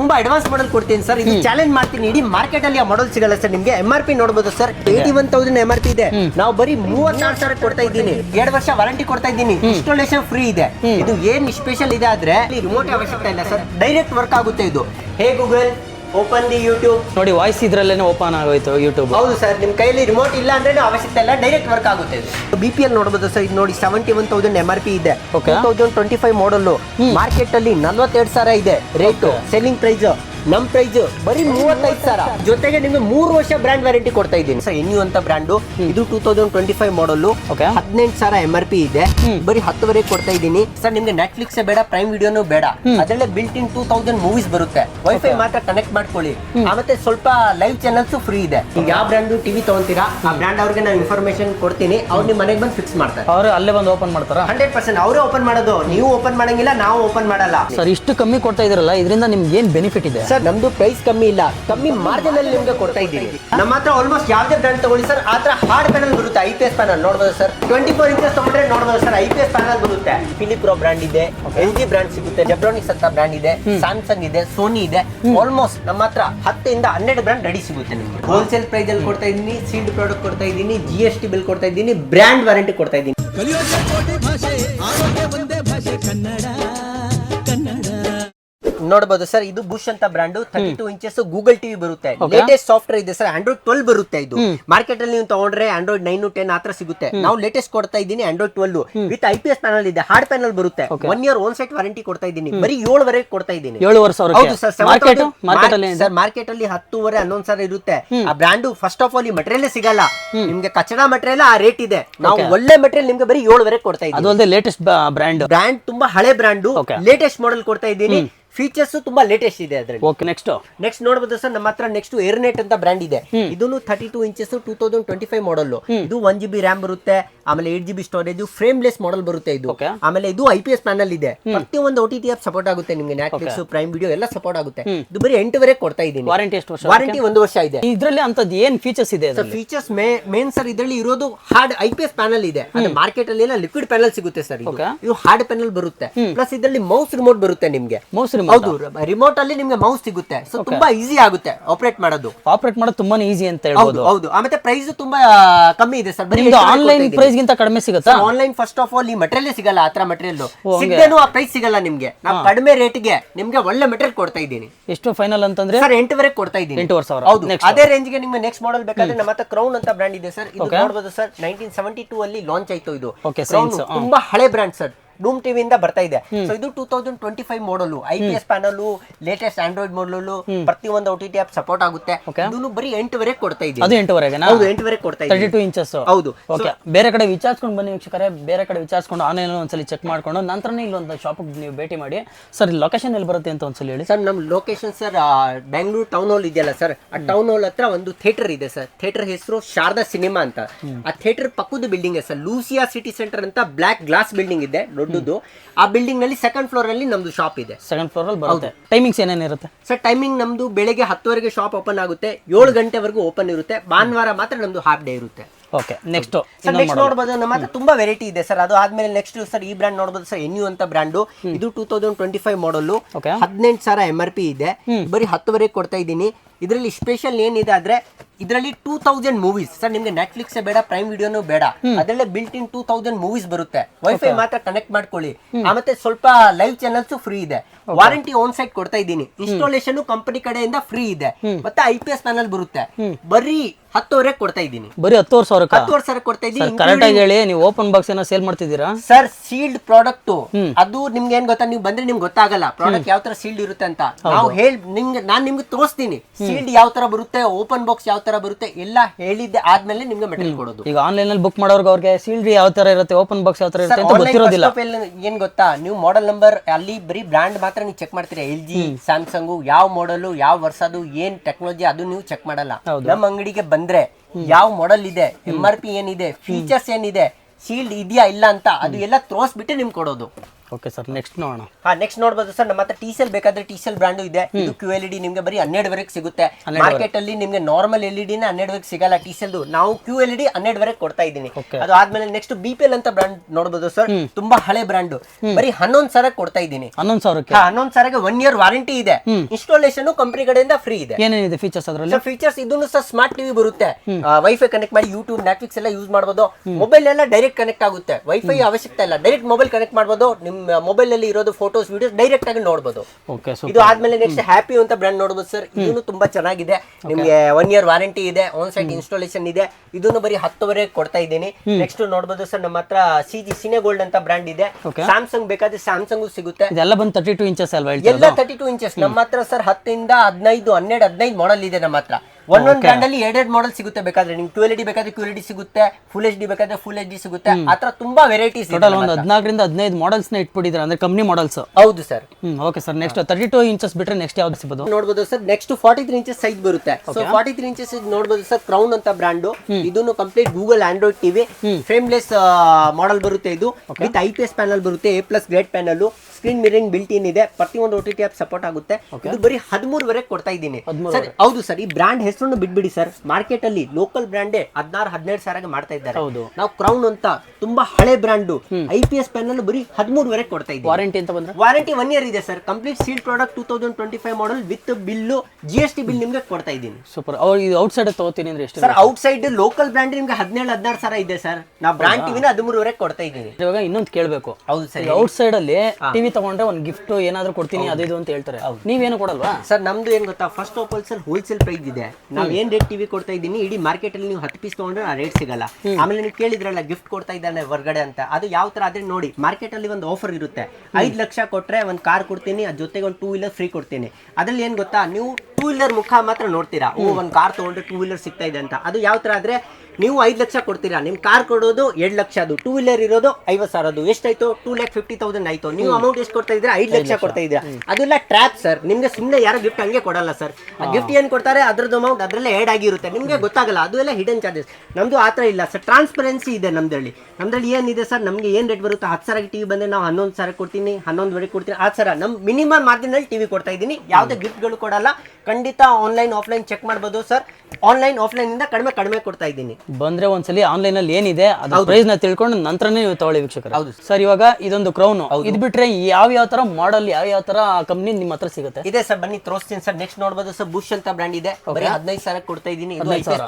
ತುಂಬಾ advance model ಕೊಡ್ತೀನಿ sir ಇದು ಚಾಲೆಂಜ್ ಮಾಡ್ತೀನಿ. ಇಡೀ ಮಾರ್ಕೆಟ್ ಅಲ್ಲಿ ಆ ಮಾಡಲ್ ಸಿಗಲ್ಲ ಸರ್ ನಿಮ್ಗೆ ಎಂ ಆರ್ ಪಿ ನೋಡಬಹುದು sir eighty one thousand M R P ಇದೆ. ನಾವು ಬರೀ ಮೂವತ್ತಾರು ಸಾವಿರ ಕೊಡ್ತಾ ಇದ್ದೀನಿ. ಎರಡು ವರ್ಷ ವಾರಂಟಿ ಕೊಡ್ತಾ ಇದ್ದೀನಿ. ಇನ್ಸ್ಟಾಲೇಷನ್ ಫ್ರೀ ಇದೆ. ಇದು ಏನ್ ಸ್ಪೆಷಲ್ ಇದೆ ಆದ್ರೆ ರಿಮೋಟ್ ಅವಶ್ಯಕತೆ ಇಲ್ಲ ಸರ್ ಡೈರೆಕ್ಟ್ ವರ್ಕ್ ಆಗುತ್ತೆ ಇದು. Hey Google open the YouTube ನೋಡಿ ವಾಯ್ಸ್ ಇದ್ರಲ್ಲೇನೆ ಓಪನ್ ಆಗೋಯ್ತು ಯೂಟ್ಯೂಬ್ ಹೌದು ಸರ್ ನಿಮ್ಮ ಕೈಯಲ್ಲಿ ರಿಮೋಟ್ ಇಲ್ಲ ಅಂದ್ರೆ ಅವಶ್ಯಕತೆ ಇಲ್ಲ ಡೈರೆಕ್ಟ್ ವರ್ಕ್ ಆಗುತ್ತೆ ಬಿ ಪಿ ಎಲ್ ನೋಡಬಹುದು ಸರ್ ಇದು ನೋಡಿ seventy one thousand M R P ಇದೆ. Okay. Two thousand twenty five model market ಅಲ್ಲಿ ನಲ್ವತ್ತೆರಡು ಸಾವಿರ ಇದೆ ರೇಟ್ ಸೆಲ್ಲಿಂಗ್ ಪ್ರೈಸ್ ನಮ್ ಪ್ರೈಸ್ ಬರೀ ಮೂವತ್ತೈದು ಸಾವಿರ. ಜೊತೆಗೆ ನಿಮ್ಗೆ ಮೂರು ವರ್ಷ ಬ್ರ್ಯಾಂಡ್ ವ್ಯಾರಂಟಿ ಕೊಡ್ತಾ ಇದ್ದೀನಿ. ಸರ್ ಎನ್ಯೂ ಅಂತ ಬ್ರ್ಯಾಂಡ್ ಇದು two thousand twenty five model. ಹದಿನೆಂಟು ಸಾವಿರ ಎಂ ಆರ್ ಪಿ ಇದೆ. ಬರೀ ಹತ್ತುವರೆಗೆ ಕೊಡ್ತಾ ಇದ್ದೀನಿ. ಸರ್ ನಿಮ್ಗೆ ನೆಟ್ಫ್ಲಿಕ್ಸ್ ಬೇಡ ಪ್ರೈಮ್ ವಿಡಿಯೋನು ಬೇಡ. ಅದರಲ್ಲೇ built in two thousand movies ಬರುತ್ತೆ ವೈಫೈ ಮಾತ್ರ ಕನೆಕ್ಟ್ ಮಾಡ್ಕೊಳ್ಳಿ. ಮತ್ತೆ ಸ್ವಲ್ಪ ಲೈವ್ ಚಾನಲ್ಸ್ ಫ್ರೀ ಇದೆ. ಯಾವ ಬ್ರ್ಯಾಂಡ್ ಟಿವಿ ತಗೊಂತೀರಾ ಆ ಬ್ರ್ಯಾಂಡ್ ಅವ್ರಿಗೆ ನಾವು ಇನ್ಫಾರ್ಮೇಶನ್ ಕೊಡ್ತೀನಿ. ಅವ್ರು ನಿಮ್ಮ ಮನೆಗೆ ಬಂದು ಫಿಕ್ಸ್ ಮಾಡ್ತಾರೆ. ಅವ್ರು ಅಲ್ಲೇ ಬಂದು ಓಪನ್ ಮಾಡ್ತಾರೆ? ಹಂಡ್ರೆಡ್ ಪರ್ಸೆಂಟ್ ಅವರೇ ಓಪನ್ ಮಾಡೋದು. ನೀವು ಓಪನ್ ಮಾಡಂಗಿಲ್ಲ ನಾವು ಓಪನ್ ಮಾಡಲ್ಲ. ಸರ್ ಇಷ್ಟು ಕಮ್ಮಿ ಕೊಡ್ತಾ ಇದ್ರಲ್ಲ ಇದರಿಂದ ನಿಮ್ಗೆ ಏನ್ ಬೆನಿಫಿಟ್ ಇದೆ? ಸರ್ ನಮ್ದು ಪ್ರೈಸ್ ಕಮ್ಮಿ ಇಲ್ಲ. ಕಮ್ಮಿ ಮಾರ್ಜಿನ್ ಅಲ್ಲಿ ನಿಮ್ಗೆ ಕೊಡ್ತಾ ಇದ್ದೀವಿ. ನಮ್ಮ ಹತ್ರ ಆಲ್ಮೋಸ್ಟ್ ಯಾವ್ದೇ ಬ್ರ್ಯಾಂಡ್ ತಗೊಳ್ಳಿ ಸರ್ ಆ ತರ ಹಾರ್ಡ್ ಪ್ಯಾನಲ್ ಬರುತ್ತೆ. ಐ ಪಿ ಎಸ್ ಪ್ಯಾನಲ್ ನೋಡ್ಬೋದು ಸರ್. ಟ್ವೆಂಟಿ ಫೋರ್ ಇಂಚಸ್ ತಗೊಂಡ್ರೆ ನೋಡ್ಬೋದು sir I P S panel ಬರುತ್ತೆ. ಫಿಲಿಪ್ ಪ್ರೋ ಬ್ರ್ಯಾಂಡ್ ಇದೆ ಎಲ್ ಜಿ ಬ್ರ್ಯಾಂಡ್ ಸಿಗುತ್ತೆ ಜೆಬ್ರಾನಿಕ್ಸ್ ಅಂತ ಬ್ರ್ಯಾಂಡ್ ಇದೆ ಸ್ಯಾಮ್ಸಂಗ್ ಇದೆ ಸೋನಿ ಇದೆ. ಆಲ್ಮೋಸ್ಟ್ ನಮ್ಮ ಹತ್ರ ಹತ್ತರಿಂದ ಹನ್ನೆರಡು ಬ್ರ್ಯಾಂಡ್ ರೆಡಿ ಸಿಗುತ್ತೆ ನಿಮ್ಗೆ. ಹೋಲ್ಸೇಲ್ ಪ್ರೈಸ್ ಅಲ್ಲಿ ಕೊಡ್ತಾ ಇದ್ದೀನಿ ಸೀಲ್ಡ್ ಪ್ರಾಡಕ್ಟ್ ಕೊಡ್ತಾ ಇದ್ದೀನಿ ಜಿ ಎಸ್ ಟಿ ಬಿಲ್ ಕೊಡ್ತಾ ಇದ್ದೀನಿ ಬ್ರ್ಯಾಂಡ್ ವಾರಂಟಿ ಕೊಡ್ತಾ ಇದ್ದೀನಿ. ಕನ್ನಡ. ನೋಡಬಹುದು ಸರ್ ಇದು ಬುಷ್ ಅಂತ brand thirty two inches Google TV ಬರುತ್ತೆ. ಲೇಟೆಸ್ಟ್ ಸಾಫ್ಟ್ವೇರ್ ಇದೆ ಸರ್ ಆಂಡ್ರಾಯ್ಡ್ ಟ್ವೆಲ್ ಬರುತ್ತೆ ಇದು. ಮಾರ್ಕೆಟ್ ಅಲ್ಲಿ ನೀವು ತಗೊಂಡ್ರೆ ಆಂಡ್ರಾಯ್ಡ್ ನೈನ್ ಟೆನ್ ಆತರ ಸಿಗುತ್ತೆ. ನಾವು ಲೇಟೆಸ್ಟ್ ಕೊಡ್ತಾ ಇದ್ದೀನಿ Android twelve with I P S panel ಇದೆ ಹಾರ್ಡ್ ಪ್ಯಾನಲ್ ಬರುತ್ತೆ. One year one set warranty ಕೊಡ್ತಾ ಇದ್ದೀನಿ. ಬರೀ ಏಳುವರೆಗೆ ಕೊಡ್ತಾ ಇದ್ದೀನಿ. ಹೌದು ಸರ್ ಮಾರ್ಕೆಟ್ ಮಾರ್ಕೆಟ್ ಅಲ್ಲಿ ಸರ್ ಮಾರ್ಕೆಟ್ ಅಲ್ಲಿ ಹತ್ತೂವರೆ ಹನ್ನೊಂದು ಸಾವಿರ ಇರುತ್ತೆ ಆ ಬ್ರ್ಯಾಂಡ್ ಫಸ್ಟ್ ಆಫ್ ಆಲ್ ಈ ಮಟೀರಿಯಲ್ ಸಿಗಲ್ಲ. ನಿಮ್ಗೆ ಕಚ್ಚಡ ಮಟೀರಿಯಲ್ ಆ ರೇಟ್ ಇದೆ. ನಾವು ಒಳ್ಳೆ ಮಟೀರಿಯಲ್ ನಿಮ್ಗೆ ಬರೀ ಏಳುವರೆ ಕೊಡ್ತಾ ಅಲ್ಲದೆ ಲೇಟೆಸ್ಟ್ ಬ್ರ್ಯಾಂಡ್ ಬ್ರ್ಯಾಂಡ್ ತುಂಬಾ ಹಳೆ ಬ್ರ್ಯಾಂಡ್ Okay. ಲೇಟೆಸ್ಟ್ ಮಾಡೆಲ್ ಕೊಡ್ತಾ ಇದ್ದೀನಿ. ಫೀಚರ್ಸ್ ತುಂಬಾ ಲೇಟೆಸ್ಟ್ ಇದೆ ಅದ್ರಲ್ಲಿ. ಓಕೆ ನೆಕ್ಸ್ಟ್ ನೆಕ್ಸ್ಟ್ ನೋಡಬಹುದು ಸರ್ ನಮ್ಮ ಹತ್ರ ನೆಕ್ಸ್ಟ್ ಏರ್ನೆಟ್ ಅಂತ ಬ್ರ್ಯಾಂಡ್ ಇದೆ. ಇದನ್ನು thirty two inches two thousand twenty five model ಇದು ಒನ್ ಜಿ ಬಿ ರ್ಯಾಮ್ ಬರುತ್ತೆ. ಆಮೇಲೆ eight G B storage frameless model ಬರುತ್ತೆ ಇದು. ಆಮೇಲೆ ಇದು ಐ ಪಿ ಎಸ್ ಪ್ಯಾನಲ್ ಇದೆ. ಪ್ರತಿಯೊಂದು ಟಿ ಟಿ ಆಪ್ ಸಪೋರ್ಟ್ ಆಗುತ್ತೆ ನಿಮ್ಗೆ ನೆಟ್ಫ್ಲಿಕ್ಸ್ ಪ್ರೈಮ್ ವಿಡಿಯೋ ಎಲ್ಲ ಸಪೋರ್ಟ್ ಆಗುತ್ತೆ. ಇದು ಬರೀ ಎಂಟುವರೆ ಕೊಡ್ತಾ ಇದ್ದೀನಿ. ವಾರಂಟಿ ಎಷ್ಟು ವರ್ಷ? ವಾರಂಟಿ ಒಂದು ವರ್ಷ ಇದೆ. ಇದರಲ್ಲಿ ಅಂತದ್ದು ಏನ್ ಫೀಚರ್ಸ್ ಇದೆ ಸರ್ ಫೀಚರ್ಸ್ ಮೇನ್ ಸರ್ ಇದರಲ್ಲಿ ಇರೋದು hard I P S panel ಇದೆ. ಮಾರ್ಕೆಟ್ ಅಲ್ಲಿ ಎಲ್ಲ ಲಿಕ್ವಿಡ್ ಪ್ಯಾನಲ್ ಸಿಗುತ್ತೆ ಸರ್ ಇದು. ಹಾರ್ಡ್ ಪ್ಯಾನಲ್ ಬರುತ್ತೆ. ಪ್ಲಸ್ ಇದರಲ್ಲಿ ಮೌಸ್ ರಿಮೋಟ್ ಬರುತ್ತೆ ನಿಮ್ಗೆ. ಮೌಸ್ ರಿಮೋಟ್ ಹೌದು. ರಿಮೋಟ್ ಅಲ್ಲಿ ನಿಮ್ಗೆ ಮೌಸ್ ಸಿಗುತ್ತೆ. ಸೊ ತುಂಬಾ ಈಸಿ ಆಗುತ್ತೆ ಆಪರೇಟ್ ಮಾಡೋದು. ಆಪರೇಟ್ ಮಾಡೋದು ತುಂಬಾನೇ ಈಸಿ ಅಂತ ಹೇಳ್ಬೋದು. ಹೌದು ಆಮೇಲೆ ಪ್ರೈಸ್ ತುಂಬಾ ಕಮ್ಮಿ ಇದೆ ಸರ್ ಆನ್ಲೈನ್ ಪ್ರೈಸ್ ಗಿಂತ ಕಡಿಮೆ ಸಿಗುತ್ತಾ? ಆನ್ಲೈನ್ ಫಸ್ಟ್ ಆಫ್ ಆಲ್ ಈ ಮಟೀರಿಯಲ್ ಸಿಗಲ್ಲ ಆತರ ಮಟೀರಿಯಲ್ ಸಿಗದೇನು ಆ ಪ್ರೈಸ್ ಸಿಗಲ್ಲ ನಿಮ್ಗೆ. ನಾವು ಕಡಿಮೆ ರೇಟ್ಗೆ ನಿಮ್ಗೆ ಒಳ್ಳೆ ಮಟೀರಿಯಲ್ ಕೊಡ್ತಾ ಇದ್ದೀನಿ. ಎಷ್ಟು ಫೈನಲ್ ಅಂತಂದ್ರೆ? ಸರ್ ಎಂಟುವರೆ ಕೊಡ್ತಾ ಇದ್ದೀನಿ. ಎಂಟೂವರೆ ಸಾವಿರ. ಹೌದು. ಅದೇ ರೇಂಜ್ಗೆ ನಿಮ್ಗೆ ನೆಕ್ಸ್ಟ್ ಮಾಡೆಲ್ ಬೇಕಾದ್ರೆ ನಮ್ಮ ಹತ್ರ ಕ್ರೌನ್ ಅಂತ ಬ್ರ್ಯಾಂಡ್ ಇದೆ ಸರ್ ಇದು ನೋಡಬಹುದು ಸರ್ ನೈನ್ಟೀನ್ ಸೆವೆಂಟಿ ಟೂ ಅಲ್ಲಿ ಲಾಂಚ್ ಆಯ್ತು ಇದು. ಕ್ರೌನ್ ತುಂಬಾ ಹಳೆ ಬ್ರ್ಯಾಂಡ್ ಸರ್ ಡೂಮ್ ಟಿವಿ ಇಂದ ಬರ್ತಾ ಇದೆ. ಸೊ ಇದು two thousand twenty five model I P S panel latest Android model ಪ್ರತಿ ಒಂದು ಟಿ ಆಪ್ ಸಪೋರ್ಟ್ ಆಗುತ್ತೆ. ಇದನ್ನು ಬರೀ ಎಂಟುವರೆ ಕೊಡ್ತಾ ಅದು ಎಂಟುವರೆಗೆ ಹೌದು ಎಂಟುವರೆ ಕೊಡ್ತಾ ತರ್ಟಿ ಟು ಇಂಚಸ್ ಹೌದು. ಓಕೆ ಬೇರೆ ಕಡೆ ವಿಚಾರಿಸ್ಕೊಂಡು ಬನ್ನಿ ವೀಕ್ಷಕರೇ. ಬೇರೆ ಕಡೆ ವಿಚಾರಿಸ್ಕೊಂಡು ಆನ್ಲೈನ್ ಒಂದ್ಸಲಿ ಚೆಕ್ ಮಾಡ್ಕೊಂಡು ನಂತರನೇ ಇಲ್ಲೊಂದು ಶಾಪಿಗೆ ನೀವು ಭೇಟಿ ಮಾಡಿ. ಸರ್ ಲೊಕೇಶನ್ ಎಲ್ಲಿ ಬರುತ್ತೆ ಅಂತ ಒಂದ್ಸಲಿ ಹೇಳಿ. ಸರ್ ನಮ್ಮ location sir Bengaluru town hall ಇದೆಯಲ್ಲ ಸರ್ ಆ ಟೌನ್ ಹಾಲ್ ಹತ್ರ ಒಂದು ಥಿಯೇಟರ್ ಇದೆ ಸರ್. ಥಿಯೇಟರ್ ಹೆಸರು ಶಾರದಾ ಸಿನಿಮಾ ಅಂತ. ಆ ಥಿಯೇಟರ್ ಪಕ್ಕದ ಬಿಲ್ಡಿಂಗ್ ಇದೆ ಸರ್. ಲೂಸಿಯಾ ಸಿಟಿ ಸೆಂಟರ್ ಅಂತ ಬ್ಲಾಕ್ ಗ್ಲಾಸ್ ಬಿಲ್ಡಿಂಗ್ ಇದೆ. ದೊಡ್ಡದು. ಆ ಬಿಲ್ಡಿಂಗ್ನಲ್ಲಿ ಸೆಕೆಂಡ್ ಫ್ಲೋರ್ ಅಲ್ಲಿ ನಮ್ದು ಶಾಪ್ ಇದೆ. ಸೆಕೆಂಡ್ ಫ್ಲೋರ್ ಅಲ್ಲಿ ಬರುತ್ತೆ. ಟೈಮಿಂಗ್ಸ್ ಏನೇನಿರುತ್ತೆ ಸರ್ ಟೈಮಿಂಗ್ ನಮ್ದು ಬೆಳಿಗ್ಗೆ ಹತ್ತುವರೆಗೆ ಶಾಪ್ ಓಪನ್ ಆಗುತ್ತೆ ಏಳು ಗಂಟೆವರೆಗೂ ಓಪನ್ ಇರುತ್ತೆ. ಭಾನುವಾರ ಮಾತ್ರ ನಮ್ದು ಹಾಫ್ ಡೇ ಇರುತ್ತೆ. ಓಕೆ ನೆಕ್ಸ್ಟ್ ಸರ್ ನೆಕ್ಸ್ಟ್ ನೋಡಬಹುದು ನಮ್ಮ ಹತ್ರ ತುಂಬಾ ವೆರೈಟಿ ಇದೆ ಸರ್ ಅದು ಆದ್ಮೇಲೆ ನೆಕ್ಸ್ಟ್ ಸರ್ ಈ ಬ್ರ್ಯಾಂಡ್ ನೋಡಬಹುದು ಸರ್ ಎನ್ಯು ಅಂತ ಬ್ರ್ಯಾಂಡ್ ಇದು two thousand twenty five model ಹದಿನೆಂಟು ಸಾವಿರ ಎಂ ಆರ್ ಪಿ ಇದೆ. ಬರೀ ಹತ್ತುವರೆಗೆ ಕೊಡ್ತಾ ಇದ್ದೀನಿ. ಇದರಲ್ಲಿ ಸ್ಪೆಷಲ್ ಏನಿದೆ ಆದ್ರೆ ಇದರಲ್ಲಿ ಟೂ ತೌಸಂಡ್ ಮೂವೀಸ್ ಸರ್ ನಿಮ್ಗೆ ನೆಟ್ಫ್ಲಿಕ್ಸ್ ಬೇಡ ಪ್ರೈಮ್ ವಿಡಿಯೋನು ಬೇಡ. ಅದರಲ್ಲೇ built in two thousand movies ಬರುತ್ತೆ ವೈಫೈ ಮಾತ್ರ ಕನೆಕ್ಟ್ ಮಾಡ್ಕೊಳ್ಳಿ. ಮತ್ತೆ ಸ್ವಲ್ಪ ಲೈವ್ ಚಾನಲ್ಸ್ ಫ್ರೀ ಇದೆ. ವಾರಂಟಿ ಓನ್ ಸೈಟ್ ಕೊಡ್ತಾ ಇದ್ದೀನಿ. ಇನ್ಸ್ಟಾಲೇಷನ್ ಕಂಪನಿ ಕಡೆಯಿಂದ ಫ್ರೀ ಇದೆ. ಮತ್ತೆ ಐ ಪಿ ಎಸ್ ಪ್ಯಾನಲ್ ಬರುತ್ತೆ. ಬರೀ ಹತ್ತುವರೆ ಕೊಡ್ತಾ ಇದ್ದೀನಿ. ಬರೀ ಹತ್ತುವರೆ ಸಾವಿರ ಹತ್ತುವರೆ ಸಾವಿರ ಕೊಡ್ತಾ ಇದ್ದೀನಿ ಕರೆಕ್ಟ್ ಆಗಿ ಹೇಳಿ ನೀವು ಓಪನ್ ಬಾಕ್ಸ್ ಏನೋ ಸೇಲ್ ಮಾಡ್ತಿದ್ದೀರಾ? ಸರ್ ಸೀಲ್ಡ್ ಪ್ರಾಡಕ್ಟ್ ಅದು ನಿಮ್ಗೆ ಏನ್ ಗೊತ್ತಾ? ನೀವು ಬಂದ್ರೆ ನಿಮ್ಗೆ ಗೊತ್ತಾಗಲ್ಲ. ಪ್ರಾಡಕ್ಟ್ ಯಾವ ತರ ಸೀಲ್ಡ್ ಇರುತ್ತೆ ಅಂತ. ನಾವು ಹೇಳಿ ನಿಮ್ಗೆ ನಾನ್ ನಿಮ್ಗೆ ತೋರಿಸ್ತೀನಿ. ಸೀಲ್ಡ್ ಯಾವ ತರ ಬರುತ್ತೆ? ಓಪನ್ ಬಾಕ್ಸ್ ಯಾವ ತರ ಬರುತ್ತೆ ಎಲ್ಲ ಹೇಳಿದ್ದೆ ಆದ್ಮೇಲೆ ನಿಮ್ಗೆ ಮೆಟೀರಿಯಲ್ ಕೊಡೋದು. ಈಗ ಆನ್ಲೈನ್ ಅಲ್ಲಿ ಬುಕ್ ಮಾಡೋರ್ಗೆ ಅವ್ರಿಗೆ ಸೀಲ್ರಿ ಯಾವ ತರ ಇರುತ್ತೆ ಓಪನ್ ಬಾಕ್ಸ್ ಯಾವ ತರ ಇರುತ್ತೆ ಅಂತ ಗೊತ್ತಿರೋದಿಲ್ಲ. ಏನ್ ಗೊತ್ತಾ? ನೀವು ಮಾಡೆಲ್ ನಂಬರ್ ಅಲ್ಲಿ ಬರೀ ಬ್ರ್ಯಾಂಡ್ ಮಾತ್ರ ನೀವು ಚೆಕ್ ಮಾಡ್ತೀರಾ? ಎಲ್ ಜಿ ಸ್ಯಾಮ್ಸಂಗ್ ಯಾವ ಮಾಡೆಲ್ ಯಾವ ವರ್ಷದು ಏನ್ ಟೆಕ್ನಾಲಜಿ ಅದು ನೀವು ಚೆಕ್ ಮಾಡಲ್ಲ. ನಮ್ಮ ಅಂಗಡಿಗೆ ಬಂದ್ರೆ ಯಾವ ಮಾಡೆಲ್ ಇದೆ ಎಂ ಆರ್ ಪಿ ಏನಿದೆ ಫೀಚರ್ಸ್ ಏನಿದೆ ಶೀಲ್ಡ್ ಇದೆಯಾ ಇಲ್ಲ ಅಂತ ಅದು ಎಲ್ಲ ತೋರಿಸ್ಬಿಟ್ಟು ನಿಮ್ಗೆ ಕೊಡೋದು. ಓಕೆ ಸರ್ ನೆಕ್ಸ್ಟ್ ನೋಡೋಣ. ಹಾ ನೆಕ್ಸ್ಟ್ ನೋಡಬಹುದು ಸರ್ ನಮ್ಮ ಹತ್ರ ಟಿ ಸೆಲ್ ಬೇಕಾದ್ರೆ ಟಿ ಸೆಲ್ ಬ್ರಾಂಡ್ ಇದೆ. ಇದು ಕ್ಯೂ ಎಲ್ ಇಡಿ ನಿಮ್ಗೆ ಬರೀ ಹನ್ನೆರಡುವರೆಗೆ ಸಿಗುತ್ತೆ. ಮಾರ್ಕೆಟ್ ಅಲ್ಲಿ ನಿಮ್ಗೆ ನಾರ್ಮಲ್ ಎಲ್ ಇಡಿ ಹನ್ನೆರಡುವರೆಗೆ ಸಿಗಲ್ಲ ಟಿ ಸೆಲ್ ನಾವು ಕ್ಯೂ ಎಲ್ ಇಡಿ ಹನ್ನೆರಡುವರೆಗೆ ಕೊಡ್ತಾ ಇದ್ದೀನಿ. ಅದು ಆದ್ಮೇಲೆ ನೆಕ್ಸ್ಟ್ ಬಿ ಪಿ ಎಲ್ ಅಂತ ಬ್ರಾಂಡ್ ನೋಡಬಹುದು ಸರ್ ತುಂಬಾ ಹಳೆ ಬ್ರಾಂಡ್ ಬರೀ ಹನ್ನೊಂದು ಸಾವಿರ ಕೊಡ್ತಾ ಇದ್ದೀನಿ. ಹನ್ನೊಂದು ಸಾವಿರಕ್ಕೆ? ಹನ್ನೊಂದು ಸಾವಿರಗೆ ಒನ್ ಇಯರ್ ವಾರಂಟಿ ಇದೆ. ಇನ್ಸ್ಟಾಲೇಷನ್ ಕಂಪನಿ ಕಡೆಯಿಂದ ಫ್ರೀ ಇದೆ. ಏನೇನಿದೆ ಫೀಚರ್ಸ್ ಅದರಲ್ಲಿ? ಫೀಚರ್ಸ್ ಇದನ್ನು ಸಹ ಸ್ಮಾರ್ಟ್ ಟಿವಿ ಬರುತ್ತೆ. ವೈಫೈ ಕನೆಕ್ಟ್ ಮಾಡಿ ಯೂಟ್ಯೂಬ್ ನೆಟ್ಫ್ಲಿಕ್ಸ್ ಎಲ್ಲ ಯೂಸ್ ಮಾಡಬಹುದು ಮೊಬೈಲ್ ಎಲ್ಲ ಡೈರೆಕ್ಟ್ ಕನೆಕ್ಟ್ ಆಗುತ್ತೆ. ವೈಫೈ ಅವಶ್ಯಕತೆ ಇಲ್ಲ. ಡೈರೆಕ್ಟ್ ಮೊಬೈಲ್ ಕನೆಕ್ಟ್ ಮಾಡಬಹುದು ನಿಮ್ಮ ಮೊಬೈಲ್ ಅಲ್ಲಿ ಇರೋದು ಫೋಟೋಸ್ ವಿಡಿಯೋಸ್ ಡೈರೆಕ್ಟ್ ಆಗಿ ನೋಡಬಹುದು ಇದು ಆದ್ಮೇಲೆ ನೆಕ್ಸ್ಟ್ ಹ್ಯಾಪಿ ಅಂತ ಬ್ರ್ಯಾಂಡ್ ನೋಡಬಹುದು ಸರ್ ಇದನ್ನು ತುಂಬಾ ಚೆನ್ನಾಗಿದೆ. ನಿಮ್ಗೆ ಒನ್ ಇಯರ್ ವಾರಂಟಿ ಇದೆ ಆನ್ ಸೈಟ್ ಇನ್ಸ್ಟಾಲೇಷನ್ ಇದೆ. ಇದನ್ನು ಬರೀ ಹತ್ತುವರೆ ಕೊಡ್ತಾ ಇದ್ದೀನಿ. ನೆಕ್ಸ್ಟ್ ನೋಡಬಹುದು ಸರ್ ನಮ್ಮ ಹತ್ರ ಸಿ ಜಿ ಸಿನೆ ಗೋಲ್ಡ್ ಅಂತ ಬ್ರ್ಯಾಂಡ್ ಇದೆ. ಸ್ಯಾಮ್ಸಂಗ್ ಬೇಕಾದ್ರೆ ಸ್ಯಾಮ್ಸಂಗ್ ಸಿಗುತ್ತೆ. ಇದೆಲ್ಲ ಬಂದು ತರ್ಟಿ ಟು ಇಂಚಸ್ ಅಲ್ವಾ ಎಲ್ಲ ತರ್ಟಿ ಟು ಇಂಚಸ್ ನಮ್ಮ ಹತ್ರ ಸರ್ ಹತ್ತಿಂದ ಹದಿನೈದು ಹನ್ನೆರಡು ಹದಿನೈದು ಮಾಡಲ್ ಇದೆ ನಮ್ಮ ಹತ್ರ. ಒಂದೊಂದು ಬ್ರ್ಯಾಂಡ್ ಅಲ್ಲಿ ಎರಡೆರಡು ಮಾಡೆಲ್ ಸಿಗುತ್ತೆ. ಬೇಕಾದ್ರೆ ನಿಮ್ಗೆ ಕ್ಯೂ ಎಲ್ ಡಿ ಬೇಕಾದ್ರೆ ಕ್ಯೂ ಎಲ್ ಡಿ ಸಿಗುತ್ತೆ ಫುಲ್ ಎಚ್ ಡಿ ಬೇಕಾದ್ರೆ ಫುಲ್ ಎಚ್ ಡಿ ಸಿಗುತ್ತೆ. ಆತರ ತುಂಬಾ ವೆರೈಟೀಸ್ ಟೋಟಲ್ ಒಂದು. ಹದಿನಾಲ್ಕರಿಂದ ಹದಿನೈದು ಮಾಡಲ್ಸ್ನ ಇಟ್ಬಿಟ್ಟಿದ್ರೆ ಅಂದ್ರೆ ಕಂಪ್ನಿ ಮಾಡಲ್ಸ್ ಹೌದು sir hmm okay sir next thirty two inches ಬಿಟ್ರೆ ನೆಕ್ಸ್ಟ್ ಯಾವ್ದು ಸಿಗಬಹುದು ನೋಡಬಹುದು sir next forty three inches size ಬರುತ್ತೆ ಸೊ ಫಾರ್ಟಿ ತ್ರೀ ಇಂಚಸ್ ನೋಡಬಹುದು ಸರ್ ಕ್ರೌನ್ ಅಂತ ಬ್ರಾಂಡ್ ಇದನ್ನು complete Google Android TV frameless model ಬರುತ್ತೆ ಇದು. With I P S panel ಬರುತ್ತೆ A plus great panel screen mirroring built in ಇದೆ. ಪ್ರತಿಯೊಂದು O T T app support ಆಗುತ್ತೆ. ಇದು ಬರೀ ಹದಿಮೂರುವರೆಗೆ ಕೊಡ್ತಾ ಇದ್ದೀನಿ. ಸರ್ ಹೌದು ಸರ್ ಈ ಬ್ರಾಂಡ್ ಹೆಸರನ್ನು ಬಿಟ್ಬಿಡಿ ಸರ್ ಮಾರ್ಕೆಟ್ ಅಲ್ಲಿ ಲೋಕಲ್ ಬ್ರ್ಯಾಂಡೇ ಹದಿನಾರು ಹದಿನೇಳು ಸಾವಿರ ಮಾಡ್ತಾ ಇದ್ದಾರೆ. ಹೌದು. ನಾವು ಕ್ರೌನ್ ಅಂತ ತುಂಬಾ ಹಳೆ brand I P S panel ಬರೀ ಹದಿಮೂರುವರೆಗೆ ಕೊಡ್ತಾ ಇದ್ದೀವಿ. ವಾರಂಟಿ ಅಂತ ಬಂದ್ರೆ? ವಾರಂಟಿ ಒನ್ ಇಯರ್ ಇದೆ sir complete seal product two thousand twenty five model with bill G S T bill ನಿಮ್ಗೆ ಕೊಡ್ತಾ ಇದ್ದೀನಿ. ಸೂಪರ್ ಇದು ಔಟ್ ಸೈಡ್ ತಗೋತೀನಿ ಅಂದ್ರೆ ಎಷ್ಟು sir outside local brand ನಿಮ್ಗೆ ಹದಿನೇಳು ಹದಿನಾರು ಸಾವಿರ ಇದೆ ಸರ್ ನಾವು ಬ್ರ್ಯಾಂಡ್ ಟಿವಿನ ಹದಿಮೂರುವರೆಗೆ ಕೊಡ್ತಾ ಇದ್ದೀನಿ ಇವಾಗ ಇನ್ನೊಂದು ಕೇಳಬೇಕು. ಹೌದು ಸರ್ ಔಟ್ ಸೈಡ್ ಅಲ್ಲಿ ಟಿವಿ ತಗೊಂಡ್ರೆ ಒಂದು ಗಿಫ್ಟ್ ಏನಾದ್ರು ಕೊಡ್ತೀನಿ ಅದು ಇದು ಅಂತ ಹೇಳ್ತಾರೆ. ನೀವೇನು ಕೊಡಲ್ವಾ? ಸರ್ ನಮ್ದು ಏನ್ ಗೊತ್ತಾ? First of all sir wholesale price ಇದೆ. ನಾವ್ ಏನ್ ರೇಟ್ ಟಿವಿ ಕೊಡ್ತಾ ಇದ್ದೀನಿ ಇಡೀ ಮಾರ್ಕೆಟ್ ಅಲ್ಲಿ ನೀವು ಹತ್ತು ಪೀಸ್ ತಗೊಂಡ್ರೆ ಆ ರೇಟ್ ಸಿಗಲ್ಲ. ಆಮೇಲೆ ನೀವು ಕೇಳಿದ್ರಲ್ಲ ಗಿಫ್ಟ್ ಕೊಡ್ತಾ ಇದ್ದಾನೆ ಹೊರಗಡೆ ಅಂತ. ಅದು ಯಾವ ತರ ಆದ್ರೆ ನೋಡಿ ಮಾರ್ಕೆಟ್ ಅಲ್ಲಿ ಒಂದು ಆಫರ್ ಇರುತ್ತೆ. ಐದ್ ಲಕ್ಷ ಕೊಟ್ರೆ ಒಂದು ಕಾರ್ ಕೊಡ್ತೀನಿ ಅದ್ ಜೊತೆಗೆ ಒಂದು ಟೂ ವೀಲರ್ ಫ್ರೀ ಕೊಡ್ತೀನಿ. ಅದ್ರಲ್ಲಿ ಏನ್ ಗೊತ್ತಾ? ನೀವು ಟೂ ವೀಲರ್ ಮುಖ ಮಾತ್ರ ನೋಡ್ತೀರಾ? ಓ ಒಂದು ಕಾರ್ ತಗೊಂಡ್ರೆ ಟೂ ವೀಲರ್ ಸಿಗ್ತಾ ಇದೆ ಅಂತ. ಅದು ಯಾವ ತರ ಆದ್ರೆ ನೀವು ಐದು ಲಕ್ಷ ಕೊಡ್ತೀರಾ? ನಿಮ್ ಕಾರ್ ಕೊಡೋದು ಎರಡು ಲಕ್ಷ ಅದು ಟೂ ವೀಲರ್ ಇರೋದು ಐವತ್ತು ಸಾವಿರ ಅದು ಎಷ್ಟಾಯ್ತು? ಟೂ ಲ್ಯಾಕ್ ಫಿಫ್ಟಿ ತೌಸಂಡ್ ಆಯ್ತು. ನೀವು ಅಮೌಂಟ್ ಎಷ್ಟು ಕೊಡ್ತಾ ಇದ್ರೆ ಐದು ಲಕ್ಷ ಕೊಡ್ತಾ ಇದ್ದೀರಾ? ಅದೆಲ್ಲ ಟ್ರ್ಯಾಪ್ ಸರ್ ನಿಮ್ಗೆ ಸುಮ್ಮನೆ ಯಾರು ಗಿಫ್ಟ್ ಹಂಗೆ ಕೊಡಲ್ಲ ಸರ್ ಆ ಗಿಫ್ಟ್ ಏನ್ ಕೊಡ್ತಾರೆ? ಅದ್ರದ್ದು ಅಮೌಂಟ್ ಅದ್ರಲ್ಲೇ ಆಡ್ ಆಗಿರುತ್ತೆ. ನಿಮ್ಗೆ ಗೊತ್ತಾಗಲ್ಲ ಅದು ಎಲ್ಲ ಹಿಡನ್ ಚಾರ್ಜಸ್ ನಮ್ದು ಆ ಥರ ಇಲ್ಲ ಸರ್ ಟ್ರಾನ್ಸ್ಪರೆನ್ಸಿ ಇದೆ ನಮ್ದಲ್ಲಿ ನಮ್ದ್ರಲ್ಲಿ ಏನಿದೆ ಸರ್ ನಮ್ಗೆ ಏನ್ ರೇಟ್ ಬರುತ್ತೆ? ಹತ್ತು ಸಾವಿರ ಟಿವಿ ಬಂದ್ರೆ ನಾವು ಹನ್ನೊಂದು ಸಾವಿರ ಕೊಡ್ತೀನಿ ಹನ್ನೊಂದುವರೆಗೆ ಕೊಡ್ತೀನಿ. ಆ ಸರ ನಮ್ ಮಿನಿಮಮ್ ಮಾರ್ಜಿನಲ್ಲಿ ಟಿವಿ ಕೊಡ್ತಾ ಇದ್ದೀನಿ. ಯಾವುದೇ ಗಿಫ್ಟ್ಗಳು ಕೊಡಲ್ಲ. ಖಂಡಿತ ಆನ್ಲೈನ್ ಆಫ್ಲೈನ್ ಚೆಕ್ ಮಾಡ್ಬೋದು ಸರ್ ಆನ್ಲೈನ್ ಆಫ್ಲೈನ್ ಇಂದ ಕಡಿಮೆ ಕಡಿಮೆ ಕೊಡ್ತಾ ಇದ್ದೀನಿ. ಬಂದ್ರೆ ಒಂದ್ಸಲಿ ಆನ್ಲೈನ್ ಅಲ್ಲಿ ಏನಿದೆ ಅದು ಪ್ರೈಸ್ನ ತಿಳ್ಕೊಂಡು ನಂತರನೇ ನೀವು ತಗೊಳ್ಳಿ ವೀಕ್ಷಕರು. ಹೌದು. ಸರ್ ಇವಾಗ ಇದೊಂದು ಕ್ರೌನ್ ಇದು ಬಿಟ್ರೆ ಯಾವ ಯಾವ ತರ ಮಾಡೆಲ್ ಯಾವ ಯಾವ ತರ ಕಂಪ್ನಿ ನಿಮ್ಮ ಹತ್ರ ಸಿಗುತ್ತೆ? ಇದೆ ಸರ್ ಬನ್ನಿ ತೋರಿಸ್ತೀನಿ ಸರ್ ನೆಕ್ಸ್ಟ್ ನೋಡಬಹುದು ಸರ್ ಬುಷ್ ಅಂತ ಬ್ರ್ಯಾಂಡ್ ಇದೆ. ಬರೀ ಹದಿನೈದು ಸಾವಿರ ಕೊಡ್ತಾ ಇದ್ದೀನಿ.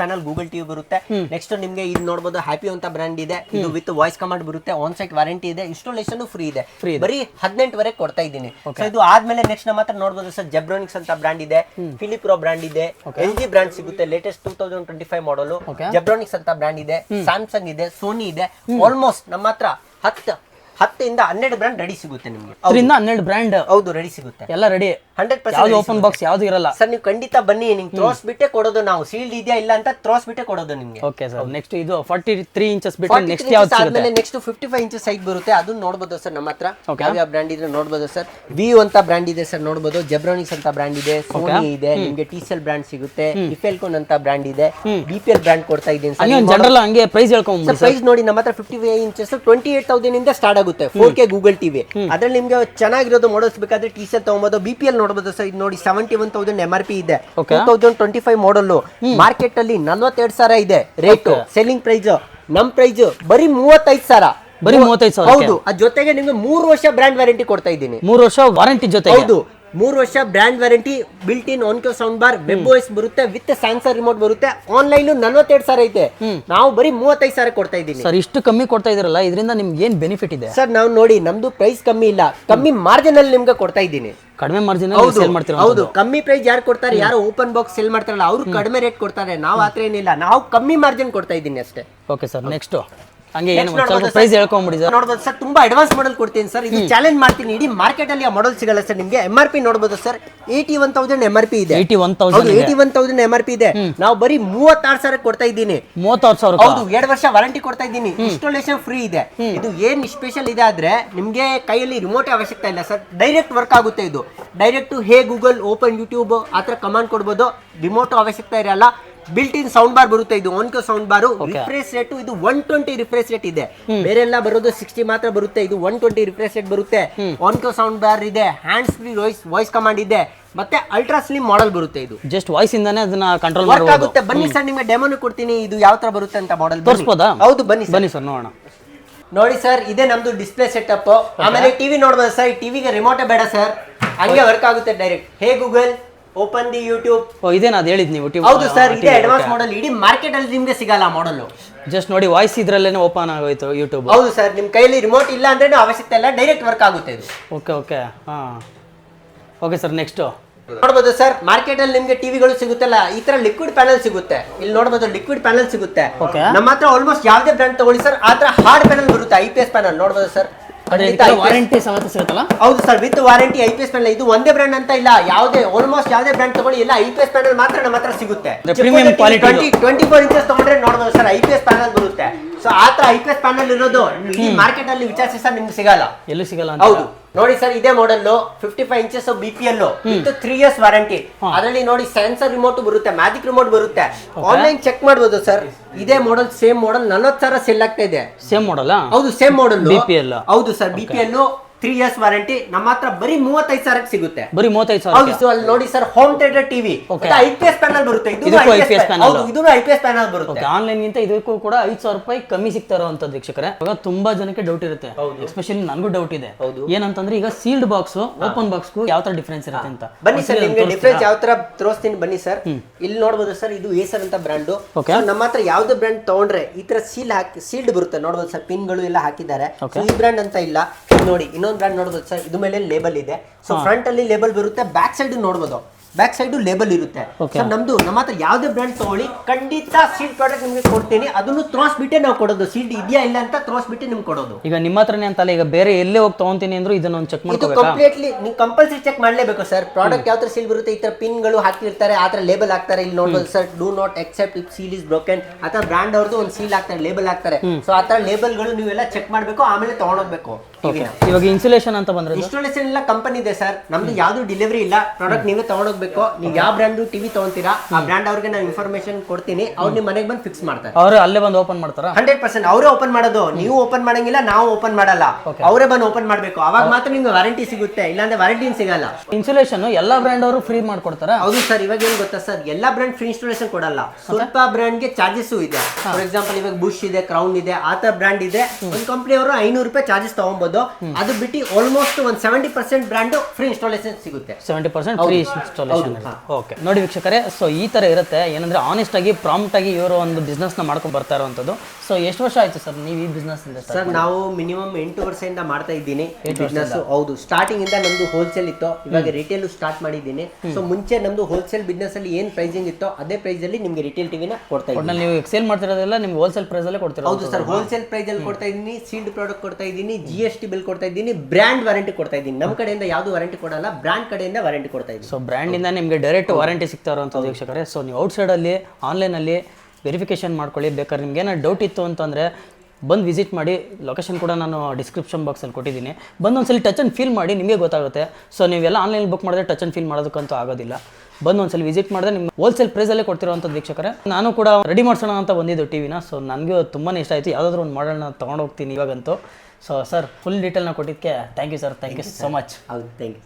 ಪ್ಯಾನಲ್ ಗೂಗಲ್ ಟಿವಿ ಬರುತ್ತೆ. ನೆಕ್ಸ್ಟ್ ನಿಮ್ಗೆ ಇದು ನೋಡಬಹುದು ಹ್ಯಾಪಿ ಅಂತ ಬ್ರ್ಯಾಂಡ್ ಇದೆ. ಇದು ವಿತ್ ವಾಯ್ಸ್ ಕಮಾಂಡ್ ಬರುತ್ತೆ. ಆನ್ ಸೈಟ್ ವಾರಂಟಿ ಇದೆ. ಇನ್ಸ್ಟಾಲೇಷನ್ ಫ್ರೀ ಇದೆ. ಬರೀ ಹದಿನೆಂಟುವರೆಗೆ ಕೊಡ್ತಾ ಇದ್ದೀನಿ. ಇದು ಆದ್ಮೇಲೆ ನೆಕ್ಸ್ಟ್ ನಮ್ಮ ಹತ್ರ ನೋಡಬಹುದು ಸರ್ ಜೆಬ್ರೋನಿಕ್ಸ್ ಅಂತ ಬ್ರ್ಯಾಂಡ್ ಇದೆ. ಫಿಲಿಪ್ರೋ ಬ್ರ್ಯಾಂಡ್ ಇದೆ. ಎಲ್ ಜಿ ಬ್ರ್ಯಾಂಡ್ ಸಿಗುತ್ತೆ. Latest two thousand twenty five model Zebronics ಅಂತ ಬ್ರ್ಯಾಂಡ್ ಇದೆ. ಸ್ಯಾಮ್ಸಂಗ್ ಇದೆ. ಸೋನಿ ಇದೆ. ಆಲ್ಮೋಸ್ಟ್ ನಮ್ಮ ಹತ್ರ ಹತ್ತು ಹತ್ತಿಂದ ಹನ್ನೆರಡು ಬ್ರ್ಯಾಂಡ್ ರೆಡಿ ಸಿಗುತ್ತೆ ನಿಮ್ಗೆ. ಅದರಿಂದ ಹನ್ನೆರಡು ಬ್ರ್ಯಾಂಡ್ ಹೌದು ರೆಡಿ ಸಿಗುತ್ತೆ. ಎಲ್ಲ ready hundred percent open box ಯಾವ್ದು ಇರಲ್ಲ. ಸರ್ ನೀವು ಖಂಡಿತ ಬನ್ನಿ ನಿಮ್ಗೆ ತ್ರೋಸ್ ಬಿಟ್ಟೆ ಕೊಡೋದು ನಾವು. ಸೀಲ್ಡ್ ಇದೆಯಾ ಇಲ್ಲ ಅಂತ ತ್ರೋಸ್ ಬಿಟ್ಟೆ ಕೊಡೋದು ನಿಮ್ಗೆ. ಓಕೆ ಸರ್ ನೆಕ್ಸ್ಟ್ ಇದು ಫಾರ್ಟಿ ತ್ರೀ ಇಂಚಸ್ ಬಿಟ್ಟು ನೆಕ್ಸ್ಟ್ ಯಾವ್ದು ಆದ್ಮೇಲೆ next fifty five inches size ಬರುತ್ತೆ. ಅದನ್ನ ನೋಡ್ಬೋದು ಸರ್ ನಮ್ಮ ಹತ್ರ. ಯಾವ ಯಾವ ಬ್ರ್ಯಾಂಡ್ ಇದ್ರೆ ನೋಡ್ಬೋದು ಸರ್? ವಿ ಅಂತ ಬ್ರ್ಯಾಂಡ್ ಇದೆ ಸರ್ ನೋಡ್ಬೋದು. ಜೆಬ್ರಾನಿಕ್ಸ್ ಅಂತ ಬ್ರ್ಯಾಂಡ್ ಇದೆ. ಸೋನಿ ಇದೆ. ನಿಮ್ಗೆ ಟಿ ಬ್ರ್ಯಾಂಡ್ ಸಿಗುತ್ತೆ. ಇಫೆಲ್ಕೋನ್ ಅಂತ ಬ್ರ್ಯಾಂಡ್ ಇದೆ. ಬಿ ಪಿ ಎಲ್ ಬ್ರ್ಯಾಂಡ್ ಕೊಡ್ತಾ ಇದ್ದೀನಿ ಸರ್. ಜನರಲ್ ಹಂಗೆ ಪ್ರೈಸ್ ಹೇಳ್ಕೊಂಡು ಸರ್ ಪ್ರೈಸ್ ನೋಡಿ ನಮ್ಮ ಹತ್ರ fifty five inches twenty eight thousand ಇಂದ ಸ್ಟಾರ್ಟ್ ಆಗುತ್ತೆ ಫೋರ್ ಕೆ ಗೂಗಲ್ ಟಿವಿ ಅದ್ರಲ್ಲಿ ನಿಮ್ಗೆ ಚೆನ್ನಾಗಿರೋದು ಮಾಡಲ್ಸ್ ಬೇಕಾದ್ರೆ ಟಿ ಸಿ ತಗೊಬೋದು. ಬಿ ಪಿ ಎಲ್ ನೋಡಬಹುದು ಸರ್. ಇದು ನೋಡಿ seventy one thousand M R P ಇದೆ. Two thousand twenty five model market ಅಲ್ಲಿ ನಲ್ವತ್ತೆರಡು ಸಾವಿರ ಇದೆ. ರೇಟ್ ಸೆಲ್ಲಿಂಗ್ ಪ್ರೈಸ್ ನಮ್ ಪ್ರೈಸ್ ಬರೀ ಮೂವತ್ತೈದು ಸಾವಿರ. ಬರೀ ಮೂವತ್ತೈದು ಸಾವಿರ ಹೌದು. ಅದ್ ಜೊತೆಗೆ ನಿಮ್ಗೆ ಮೂರು ವರ್ಷ ಬ್ರ್ಯಾಂಡ್ ವ್ಯಾರಂಟಿ ಕೊಡ್ತಾ ಇದ್ದೀನಿ. ಮೂರು ವರ್ಷ ವಾರಂಟಿ ಜೊತೆ ಹೌದು. ಮೂರು ವರ್ಷ brand warranty built in on sound bar web O S ಬರುತ್ತೆ ವಿತ್ ಸ್ಯಾಮ್ಸಂಗ್ ರಿಮೋಟ್ ಬರುತ್ತೆ. ಆನ್ಲೈನ್ ನಲ್ವತ್ತೆರಡು ಸಾವಿರ ಐತೆ. ನಾವು ಬರೀ ಮೂವತ್ತೈದು ಸಾವಿರ ಕೊಡ್ತಾ ಇದ್ದೀನಿ. ಸರ್ ಇಷ್ಟು ಕಮ್ಮಿ ಕೊಡ್ತಾ ಇದೀರಲ್ಲ ಇದರಿಂದ ನಿಮ್ಗೆ ಏನ್ ಬೆನಿಫಿಟ್ ಇದೆ? ಸರ್ ನಾವು ನೋಡಿ ನಮ್ದು ಪ್ರೈಸ್ ಕಮ್ಮಿ ಇಲ್ಲ. ಕಮ್ಮಿ ಮಾರ್ಜಿನ್ ಅಲ್ಲಿ ನಿಮ್ಗೆ ಕೊಡ್ತಾ ಇದ್ದೀನಿ. ಕಡಿಮೆ ಮಾರ್ಜಿನ್ ಹೌದು ಸೇಲ್ ಮಾಡ್ತೀರಾ ಹೌದು. ಕಮ್ಮಿ ಪ್ರೈಸ್ ಯಾರು ಕೊಡ್ತಾರೆ ಯಾರು ಓಪನ್ ಬಾಕ್ಸ್ ಸೇಲ್ ಮಾಡ್ತಾರಲ್ಲ ಅವ್ರು ಕಡಿಮೆ ರೇಟ್ ಕೊಡ್ತಾರೆ. ನಾವು ಆತರ ಏನಿಲ್ಲ. ನಾವು ಕಮ್ಮಿ ಮಾರ್ಜಿನ್ ಕೊಡ್ತಾ ಇದ್ದೀನಿ ಅಷ್ಟೇ. ಓಕೆ ಸರ್ ನೆಕ್ಸ್ಟ್ ಹಂಗೆ ಏನು ಸ್ವಲ್ಪ ಪ್ರೈಸ್ ಹೇಳ್ಕೊಂಡ್ಬಿಡಿ ಹೇಳ್ಕೊಂಬಿಡಿ ಸರ್. ನೋಡ್ಬೋದು ಸರ್ ತುಂಬಾ ಅಡ್ವಾನ್ಸ್ ಮಾಡಲ್ ಕೊಡ್ತೀನಿ ಸರ್. ಇದು ಚಾಲೆಂಜ್ ಮಾಡ್ತೀನಿ. ಇಡೀ ಮಾರ್ಕೆಟ್ ಅಲ್ಲಿ ಆ ಮಾಡಲ್ ಸಿಗಲ್ಲ ಸರ್ ನಿಮಗೆ. ಎಂ ಆರ್ ಪಿ ನೋಡ್ಬೋದು sir. Eighty one thousand M R P ಇದೆ. Eighty one thousand eighty one thousand M R P ಇದೆ. ನಾವು ಬರೀ ಮೂವತ್ತಾರು ಸಾವಿರ ಕೊಡ್ತಾ ಇದ್ದೀನಿ. ಮೂವತ್ತಾರು ಸಾವಿರ ಹೌದು ಎರಡು ವರ್ಷ ವಾರಂಟಿ ಕೊಡ್ತಾ ಇದ್ದೀನಿ. ಇನ್ಸ್ಟಾಲೇಷನ್ ಫ್ರೀ ಇದೆ. ಇದು ಏನ್ ಸ್ಪೆಷಲ್ ಇದೆ ಆದ್ರೆ ನಿಮಗೆ ಕೈಯಲ್ಲಿ ರಿಮೋಟ್ ಅವಶ್ಯಕತೆ ಇಲ್ಲ ಸರ್. ಡೈರೆಕ್ಟ್ ವರ್ಕ್ ಆಗುತ್ತೆ ಇದು. Direct hey Google open YouTube ಆತರ ಕಮಾಂಡ್ ಕೊಡ್ಬೋದು. ರಿಮೋಟ್ ಅವಶ್ಯಕತೆ ಇರಲ್ಲ. ಬಿಲ್ಟ್ ಇನ್ ಸೌಂಡ್ ಬಾರ್ ಬರುತ್ತೆ. ಇದು Onkyo sound bar refresh rate ಇದು ಒನ್ ಟ್ವೆಂಟಿ ರಿಫ್ರೆಶ್ ರೇಟ್ ಇದೆ. ಬೇರೆ ಎಲ್ಲ ಬರೋದು ಸಿಕ್ಸ್ಟಿ ಮಾತ್ರ ಬರುತ್ತೆ. ಇದು ಒನ್ ಟ್ವೆಂಟಿ ರಿಫ್ರೆಶ್ ರೇಟ್ ಬರುತ್ತೆ. ಓನ್ಕೋ ಸೌಂಡ್ ಬಾರ್ ಇದೆ. Hand free voice voice command ಇದೆ. ಮತ್ತೆ ಅಲ್ಟ್ರಾ ಸ್ಲಿಮ್ ಮಾಡೆಲ್ ಬರುತ್ತೆ ಇದು. ಜಸ್ಟ್ ವಾಯ್ಸ್ ಇಂದಾನೆ ಅದನ್ನ ಕಂಟ್ರೋಲ್ ವರ್ಕ್ ಮಾಡಬಹುದು ಆಗುತ್ತೆ. ಬನ್ನಿ ಸರ್ ನಿಮಗೆ ಡೆಮೋನು ಕೊಡ್ತೀನಿ. ಇದು ಯಾವ ತರ ಬರುತ್ತೆ ಅಂತ ಮಾಡೆಲ್ ತೋರಿಸಬಹುದಾ ಹೌದು ಬನ್ನಿ ಬನ್ನಿ ಸರ್ ನೋಡೋಣ. ನೋಡಿ ಸರ್ ಇದೆ ನಮ್ದು ಡಿಸ್ಪ್ಲೇ ಸೆಟಪ್ ಆಮೇಲೆ ಟಿವಿ ನೋಡಬಹುದು ಸರ್. ಟಿವಿಗೆ ರಿಮೋಟೇ ಬೇಡ ಸರ್. ಹಂಗೆ ವರ್ಕ್ ಆಗುತ್ತೆ direct hey Google open the YouTube ಓ ಇದೇನು ಅದು ಹೇಳಿದ್ ನೀವು ಹೌದು ಸರ್ ಇದೆ ಅಡ್ವಾನ್ಸ್ ಮಾಡಲ್ ಇಡೀ ಮಾರ್ಕೆಟ್ ಅಲ್ಲಿ ನಿಮ್ಗೆ ಸಿಗಲ್ಲ ಮಾಡಲ್ ಜಸ್ಟ್ ನೋಡಿ ವಾಯ್ಸ್ ಇದ್ರಲ್ಲೇನೆ ಓಪನ್ ಆಗೋಯ್ತು ಯೂಟ್ಯೂಬ್ ಹೌದು ಸರ್ ನಿಮ್ ಕೈಯಲ್ಲಿ ರಿಮೋಟ್ ಇಲ್ಲ ಅಂದ್ರೆ ಅವಶ್ಯಕತೆ ಇಲ್ಲ ಡೈರೆಕ್ಟ್ ವರ್ಕ್ ಆಗುತ್ತೆ ಇದು. ಓಕೆ ಓಕೆ ಹಾ. ಓಕೆ ಸರ್ ನೆಕ್ಸ್ಟ್ ನೋಡ್ಬೋದು ಸರ್ ಮಾರ್ಕೆಟ್ ಅಲ್ಲಿ ನಿಮ್ಗೆ ಟಿವಿಗಳು ಸಿಗುತ್ತಲ್ಲ ಈ ತರ ಲಿಕ್ವಿಡ್ ಪ್ಯಾನಲ್ ಸಿಗುತ್ತೆ. ಇಲ್ಲಿ ನೋಡ್ಬೋದು ಲಿಕ್ವಿಡ್ ಪ್ಯಾನಲ್ ಸಿಗುತ್ತೆ. Okay. ನಮ್ಮ ಹತ್ರ ಆಲ್ಮೋಸ್ಟ್ ಯಾವ್ದೇ ಬ್ರ್ಯಾಂಡ್ ತಗೊಳ್ಳಿ ಸರ್ ಆ ತರ ಹಾರ್ಡ್ ಪ್ಯಾನಲ್ ಬರುತ್ತೆ ಐ ಪಿ ಎಸ್ ಪ್ಯಾನಲ್ ನೋಡ್ಬೋದು ಸರ್. ವಾರಂಟಿ ಸಮೇತ ಸಿಗುತ್ತಲ್ಲ? ಹೌದು sir with warranty I P S panel ಇದು ಒಂದೇ ಬ್ರ್ಯಾಂಡ್ ಅಂತ ಇಲ್ಲ ಯಾವುದೇ ಆಲ್ಮೋಸ್ಟ್ ಯಾವುದೇ ಬ್ರ್ಯಾಂಡ್ ತಗೊಳ್ಳಿ ಎಲ್ಲ ಐ ಪಿ ಎಸ್ ಪ್ಯಾನಲ್ ಮಾತ್ರ ನಮ್ಮ ಹತ್ರ ಸಿಗುತ್ತೆ. quality twenty twenty four inches ತಗೊಂಡ್ರೆ ನೋಡ್ಬೋದು sir I P S panel ಬರುತ್ತೆ. ಸೊ ಆ ತರ ಐ ಪಿ ಪ್ಯಾನಲ್ ಇರೋದು ಈ ಮಾರ್ಕೆಟ್ ಅಲ್ಲಿ ವಿಚಾರಿಸಿ ಸರ್ ನಿಮ್ಗೆ ಸಿಗಲ್ಲ. ಎಲ್ಲೂ ಸಿಗಲ್ಲ ಅಂತ ಹೌದು. ನೋಡಿ ಸರ್ ಇದೇ model fifty five inches B P L with three years warranty ಅದರಲ್ಲಿ ನೋಡಿ ಸೆನ್ಸರ್ ರಿಮೋಟ್ ಬರುತ್ತೆ ಮ್ಯಾಜಿಕ್ ರಿಮೋಟ್ ಬರುತ್ತೆ. ಆನ್ಲೈನ್ ಚೆಕ್ ಮಾಡ್ಬೋದು ಸರ್. ಇದೇ ಮಾಡೆಲ್ ಸೇಮ್ ಮಾಡೆಲ್ ನಲವತ್ತು ಸಾವಿರ ಸೆಲ್ ಆಗ್ತಾ ಇದೆ. ಸೇಮ್ ಮಾಡಲ್ ಹೌದು ಸೇಮ್ ಮಾಡೆಲ್ ಎಲ್ ಹೌದು sir B P L three years warranty ನಮ್ಮ ಹತ್ರ ಬರೀ ಮೂವತ್ತೈದು ಸಾವಿರಕ್ಕೆ ಸಿಗುತ್ತೆ. ಬರೀ ಮೂವತ್ತೈದು ಸಾವಿರ ಹೌದು ಅಲ್ಲಿ ನೋಡಿ sir home theatre TV. I P S panel ಬರುತ್ತೆ. ಇದು ಇದಕ್ಕೂ ಐ ಪಿ ಎಸ್ ಇದು ಐ ಪಿ ಎಸ್ ಪ್ಯಾನಲ್ ಬರುತ್ತೆ. ಆನ್ಲೈನ್ ಗಿಂತ ಇದಕ್ಕೂ ಕೂಡ ಐದು ಸಾವಿರ ರೂಪಾಯಿ ಕಮ್ಮಿ ಸಿಗ್ತಾ ಇರುವಂತ ವೀಕ್ಷಕರೇ. ಇವಾಗ ತುಂಬಾ ಜನಕ್ಕೆ ಡೌಟ್ ಇರುತ್ತೆ. ಎಸ್ಪೆಷಲಿ ನನಗೂ ಡೌಟ್ ಇದೆ. ಏನಂತಂದ್ರೆ ಈಗ ಸೀಲ್ಡ್ ಬಾಕ್ಸ್ ಓಪನ್ ಬಾಕ್ಸ್ ಯಾವ ತರ ಡಿಫ್ರೆನ್ಸ್ ಇರುತ್ತೆ ಅಂತ. ಬನ್ನಿ ಸರ್ ನಿಮ್ಗೆ ಡಿಫ್ರೆನ್ಸ್ ಯಾವ ತರ ತೋರಿಸ್ತೀನಿ ಬನ್ನಿ ಸರ್. ಇಲ್ಲಿ ನೋಡ್ಬೋದು ಸರ್ ಇದು ಏಸರ್ ಅಂತ ಬ್ರ್ಯಾಂಡು. ನಮ್ಮ ಹತ್ರ ಯಾವ್ದೇ ಬ್ರ್ಯಾಂಡ್ ತಗೊಂಡ್ರೆ ಈ ತರ ಸೀಲ್ ಹಾಕಿ ಸೀಲ್ಡ್ ಬರುತ್ತೆ. ನೋಡ್ಬೋದು ಸರ್ ಪಿನ್ಗಳು ಎಲ್ಲ ಹಾಕಿದ್ದಾರೆ. ಈ ಬ್ರ್ಯಾಂಡ್ ಅಂತ ಇಲ್ಲ. ನೋಡಿ ಇನ್ನೊಂದು ಬ್ರ್ಯಾಂಡ್ ನೋಡ್ಬೋದು ಸರ್ ಇದು ಮೇಲೆ ಲೇಬಲ್ ಇದೆ. ಸೊ ಫ್ರಂಟ್ ಅಲ್ಲಿ ಲೇಬಲ್ ಬರುತ್ತೆ ಬ್ಯಾಕ್ ಸೈಡ್ ನೋಡ್ಬೋದು. ಬ್ಯಾಕ್ ಸೈಡ್ ಲೇಬಲ್ ಇರುತ್ತೆ. ಸರ್ ನಮ್ದು ನಮ್ಮ ಹತ್ರ ಯಾವ್ದೇ ಬ್ರ್ಯಾಂಡ್ ತಗೊಳ್ಳಿ ಖಂಡಿತ ಸೀಟ್ ಪ್ರಾಡಕ್ಟ್ ನಿಮ್ಗೆ ಕೊಡ್ತೀನಿ. ಅದನ್ನು ತೋರಿಸ್ಬಿಟ್ಟೆ ನಾವು ಕೊಡೋದು. ಸೀಟ್ ಇದೆಯಾ ಇಲ್ಲ ಅಂತ ತೋರಿಸ್ಬಿಟ್ಟೆ ನಿಮ್ಗೆ ಕೊಡೋದು. ಈಗ ನಿಮ್ಮ ಹತ್ರನೇ ಅಂತಲ್ಲ ಈಗ ಬೇರೆ ಎಲ್ಲೇ ಹೋಗಿ ತಗೊಂತೀನಿ ಅಂದ್ರೂ ಇದನ್ನ ಒಂದು ಚೆಕ್ ಇದು ಮಾಡ್ಕೋಬೇಕಾ? ಕಂಪ್ಲೀಟ್ಲಿ ನೀವು ಕಂಪಲ್ಸರಿ ಚೆಕ್ ಮಾಡಲೇಬೇಕು ಸರ್ ಪ್ರಾಡಕ್ಟ್ ಯಾವ ಥರ ಸೀಲ್ ಬರುತ್ತೆ ಈ ತರ ಪಿನ್ಗಳು ಹಾಕಿರ್ತಾರೆ ಆ ಥರ ಲೇಬಲ್ ಹಾಕ್ತಾರೆ. ಇಲ್ಲಿ ನೋಡ್ಬೋದು sir do not accept if seal is broken ಆ ಥರ ಬ್ರ್ಯಾಂಡ್ ಅವ್ರದ್ದು ಒಂದು ಸೀಲ್ ಹಾಕ್ತಾರೆ ಲೇಬಲ್ ಹಾಕ್ತಾರೆ. ಸೊ ಆ ಥರ ಲೇಬಲ್ಗಳು ನೀವೆಲ್ಲ ಚೆಕ್ ಮಾಡಬೇಕು ಆಮೇಲೆ ತಗೊಂಡೋಗ್ಬೇಕು. ಇವಾಗ ಇನ್ಸುಲೇಷನ್ ಅಂತ ಬಂದ್ರೆ ಇನ್ಸ್ಟಾಲೇಷನ್ ಎಲ್ಲ ಕಂಪನಿ ಇದೆ ಸರ್ ನಮ್ದು ಯಾವ್ದು ಡೆಲಿವರಿ ಇಲ್ಲ. ಪ್ರಾಡಕ್ಟ್ ನೀವೇ ತಗೊಂಡೋಗ್ಬೇಕು. ನೀವು ಯಾವ ಬ್ರ್ಯಾಂಡ್ ಟಿವಿ ತಗೊಂತೀರಾ ಆ ಬ್ರ್ಯಾಂಡ್ ಅವ್ರಿಗೆ ನಾನು ಇನ್ಫಾರ್ಮೇಶನ್ ಕೊಡ್ತೀನಿ. ಅವ್ರು ನಿಮ್ಮ ಮನೆಗೆ ಬಂದು ಫಿಕ್ಸ್ ಮಾಡ್ತಾರೆ. ಅವರು ಅಲ್ಲೇ ಬಂದು ಓಪನ್ ಮಾಡ್ತಾರಾ? ಹಂಡ್ರೆಡ್ ಪರ್ಸೆಂಟ್ ಅವರೇ ಓಪನ್ ಮಾಡೋದು. ನೀವು ಓಪನ್ ಮಾಡಂಗಿಲ್ಲ ನಾವು ಓಪನ್ ಮಾಡಲ್ಲ. ಅವರೇ ಬಂದು ಓಪನ್ ಮಾಡಬೇಕು. ಅವಾಗ ಮಾತ್ರ ನಿಮ್ಗೆ ವಾರಂಟಿ ಸಿಗುತ್ತೆ. ಇಲ್ಲಾಂದ್ರೆ ವಾರಂಟಿ ಸಿಗಲ್ಲ. ಇನ್ಸುಲೇಷನ್ ಎಲ್ಲಾ ಬ್ರ್ಯಾಂಡ್ ಅವರು ಫ್ರೀ ಮಾಡ್ಕೊಡ್ತಾರೆ? ಹೌದು ಸರ್ ಇವಾಗ ಏನ್ ಗೊತ್ತಾ ಸರ್ ಎಲ್ಲಾ ಬ್ರ್ಯಾಂಡ್ ಫ್ರೀ ಇನ್ಸ್ಟಾಲೇಷನ್ ಕೊಡಲ್ಲ. ಸ್ವಲ್ಪ ಬ್ರ್ಯಾಂಡ್ಗೆ ಚಾರ್ಜಸ್ ಇದೆ. ಫಾರ್ ಎಕ್ಸಾಂಪಲ್ ಇವಾಗ ಬುಷ್ ಇದೆ ಕ್ರೌನ್ ಇದೆ ಆ ಥರ ಬ್ರ್ಯಾಂಡ್ ಇದೆ ಒಂದು ಕಂಪನಿ ಅವರು ಐನೂರು ರೂಪಾಯಿ ಚಾರ್ಜಸ್ ತಗೊಬಹುದು ಅದು ಬಿಟ್ಟು ಆಲ್ಮೋಸ್ಟ್ ಒಂದ್ seventy percent brand free installation ಸಿಗುತ್ತೆ. Seventy percent free installation okay ನೋಡಿ ವೀಕ್ಷಕರೇ ಸೊ ಈ ತರ ಇರುತ್ತೆ. ಏನಂದ್ರೆ ಆನೆಸ್ಟ್ ಆಗಿ ಪ್ರಾಂಪ್ಟ್ ಆಗಿ ಇವರು ಒಂದು ಬಿಸ್ನೆಸ್ನ ಮಾಡ್ಕೊಂಡು ಬರ್ತಾ ಇರುವಂತದ್ದು ಸೊ ಎಷ್ಟು ವರ್ಷ ಆಯ್ತು ಸರ್ ನೀವು ಈ ಬಿಸ್ನೆಸ್ ಇಂದ ಸರ್ ನಾವು ಮಿನಿಮಮ್ ಎಂಟು ವರ್ಷದಿಂದ ಮಾಡ್ತಾ ಇದ್ದೀನಿ ಬಿಸ್ನೆಸ್ ಹೌದು. ಸ್ಟಾರ್ಟಿಂಗ್ ಇಂದ ನಮ್ದು ಹೋಲ್ಸೇಲ್ ಇತ್ತು. ಇವಾಗ ರಿಟೇಲ್ ಸ್ಟಾರ್ಟ್ ಮಾಡಿದ್ದೀನಿ. ಸೊ ಮುಂಚೆ ನಮ್ದು ಹೋಲ್ಸೇಲ್ ಬಿಸ್ನೆಸ್ ಅಲ್ಲಿ ಏನ್ ಪ್ರೈಸಿಂಗ್ ಇತ್ತು ಅದೇ ಪ್ರೈಸ್ ಅಲ್ಲಿ ನಿಮ್ಗೆ ರಿಟೇಲ್ ಟಿವಿನ ಕೊಡ್ತಾ ಇದ್ದೀನಿ. ನೀವು ಸೇಲ್ ಮಾಡ್ತಿರೋದೆಲ್ಲ ನಿಮ್ಗೆ ಹೋಲ್ಸೇಲ್ ಪ್ರೈಸ್ ಅಲ್ಲೇ ಕೊಡ್ತಿರೋದು ಹೌದು ಸರ್. ಹೋಲ್ಸೇಲ್ ಪ್ರೈಸ್ ಅಲ್ಲಿ ಕೊಡ್ತಾ ಇದ್ದೀನಿ ಸೀಲ್ಡ್ ಪ್ರಾಡಕ್ಟ್ ಕೊಡ್ತಾ ಇದ್ದೀನಿ ಜಿ ಎಸ್ ಟಿ ಬಿಲ್ ಕೊಡ್ತಾ ಇದ್ದೀನಿ ಬ್ರ್ಯಾಂಡ್ ವಾರಂಟಿ ಕೊಡ್ತಾ ಇದ್ದೀನಿ. ನಮ್ಮ ಕಡೆಯಿಂದ ಯಾವುದು ವಾರಂಟಿ ಕೊಡಲ್ಲ ಬ್ರ್ಯಾಂಡ್ ಕಡೆಯಿಂದ ವಾರಂಟಿ ಕೊಡ್ತಾ ಇದ್ದೀನಿ. ಸೊ ಬ್ರ್ಯಾಂಡಿಂದ ನಿಮಗೆ ಡೈರೆಕ್ಟ್ ವಾರಂಟಿ ಸಿಗ್ತಾ ಇರುವಂಥದ್ದು ವೀಕ್ಷಕರೇ. ಸೊ ನೀವು ಔಟ್ಸೈಡಲ್ಲಿ ಆನ್ಲೈನಲ್ಲಿ ವೆರಿಫಿಕೇಶನ್ ಮಾಡ್ಕೊಳ್ಳಿ. ಬೇಕಾದ್ರೆ ನಿಮ್ಗೆ ಏನೋ ಡೌಟ್ ಇತ್ತು ಅಂತಂದರೆ ಬಂದು ವಿಸಿಟ್ ಮಾಡಿ ಲೊಕೇಶನ್ ಕೂಡ ನಾನು ಡಿಸ್ಕ್ರಿಪ್ಷನ್ ಬಾಕ್ಸಲ್ಲಿ ಕೊಟ್ಟಿದ್ದೀನಿ. ಬಂದು ಒಂದ್ಸಲಿ ಟಚ್ ಆ್ಯಂಡ್ ಫೀಲ್ ಮಾಡಿ ನಿಮಗೆ ಗೊತ್ತಾಗುತ್ತೆ. ಸೊ ನೀವೆಲ್ಲ ಆನ್ಲೈನ್ ಬುಕ್ ಮಾಡಿದ್ರೆ ಟಚ್ ಆ್ಯಂಡ್ ಫೀಲ್ ಮಾಡೋದಕ್ಕಂತೂ ಆಗೋದಿಲ್ಲ. ಬಂದು ಒಂದ್ಸಲಿ ವಿಸಿಟ್ ಮಾಡಿದ್ರೆ ನಿಮ್ಮ ಹೋಲ್ಸೇಲ್ ಪ್ರೈಸಲ್ಲೇ ಕೊಡ್ತಿರೋಂಥದ್ದು ವೀಕ್ಷಕರೇ. ನಾನು ಕೂಡ ರೆಡಿ ಮಾಡ್ಸೋಣ ಅಂತ ಬಂದಿದ್ದು ಟಿ ವಿನ ಸೊ ನನಗೆ ತುಂಬಾ ಇಷ್ಟ ಆಯಿತು. ಯಾವುದಾದ್ರೂ ಒಂದು ಮಾಡಲ್ನ ತೊಗೊಂಡೋಗ್ತೀನಿ ಇವಾಗಂತೂ. ಸೊ ಸರ್ ಫುಲ್ ಡೀಟೇಲ್ನ ಕೊಟ್ಟಿದ್ದಕ್ಕೆ thank you sir thank you so much ಹೌದು ಥ್ಯಾಂಕ್ ಯು